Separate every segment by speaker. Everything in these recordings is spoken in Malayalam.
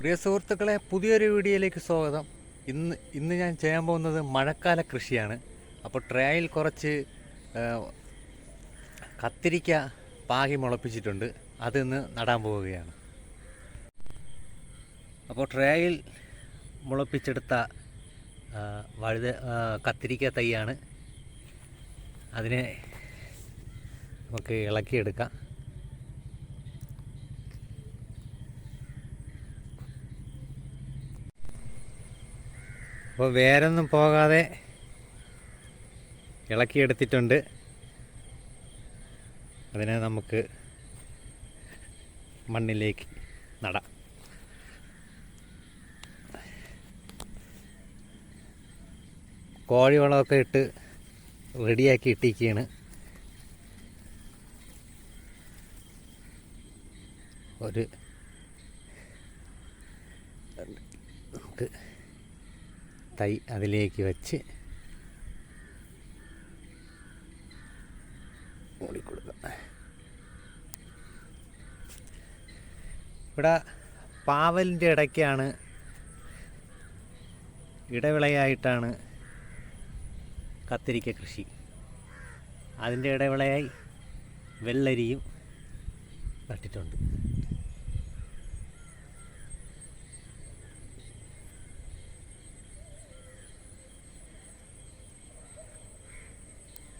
Speaker 1: പ്രിയ സുഹൃത്തുക്കളെ പുതിയൊരു വീഡിയോയിലേക്ക് സ്വാഗതം. ഇന്ന് ഇന്ന് ഞാൻ ചെയ്യാൻ പോകുന്നത് മഴക്കാല കൃഷിയാണ്. അപ്പോൾ ട്രേയിൽ കുറച്ച് കത്തിരിക്ക പാകി മുളപ്പിച്ചിട്ടുണ്ട്. അതിന്ന് നടാൻ പോവുകയാണ്. അപ്പോൾ ട്രേയിൽ മുളപ്പിച്ചെടുത്ത വഴുത കത്തിരിക്ക തൈയാണ്. അതിനെ നമുക്ക് ഇളക്കിയെടുക്കാം. അപ്പോൾ വേരൊന്നും പോകാതെ ഇളക്കിയെടുത്തിട്ടുണ്ട്. അതിനെ നമുക്ക് മണ്ണിലേക്ക് നടാം. കോഴിവളമൊക്കെ ഇട്ട് റെഡിയാക്കി ഇട്ടിരിക്കുകയാണ്. ഒരു നമുക്ക് തൈ അതിലേക്ക് വെച്ച് ഇവിടെ പാവലിന്റെ ഇടയ്ക്കാണ് ഇടവിളയായിട്ടാണ് കത്തിരിക്ക കൃഷി. അതിന്റെ ഇടവിളയായി വെള്ളരിയും നട്ടിട്ടുണ്ട്.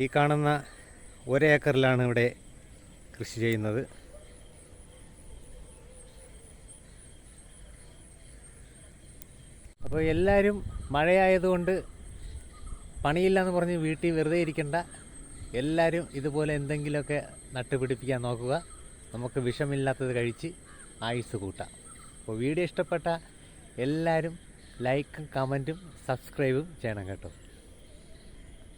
Speaker 1: ഈ കാണുന്ന ഒരേക്കറിലാണ് ഇവിടെ കൃഷി ചെയ്യുന്നത്. അപ്പോൾ എല്ലാവരും മഴയായതുകൊണ്ട് പണിയില്ലെന്ന് പറഞ്ഞ് വീട്ടിൽ വെറുതെ ഇരിക്കണ്ട. എല്ലാവരും ഇതുപോലെ എന്തെങ്കിലുമൊക്കെ നട്ടുപിടിപ്പിക്കാൻ നോക്കുക. നമുക്ക് വിഷമില്ലാത്തത് കഴിച്ച് ആയുസ് കൂട്ടാം. അപ്പോൾ വീഡിയോ ഇഷ്ടപ്പെട്ട എല്ലാവരും ലൈക്കും കമന്റും സബ്സ്ക്രൈബും ചെയ്യണം കേട്ടോ.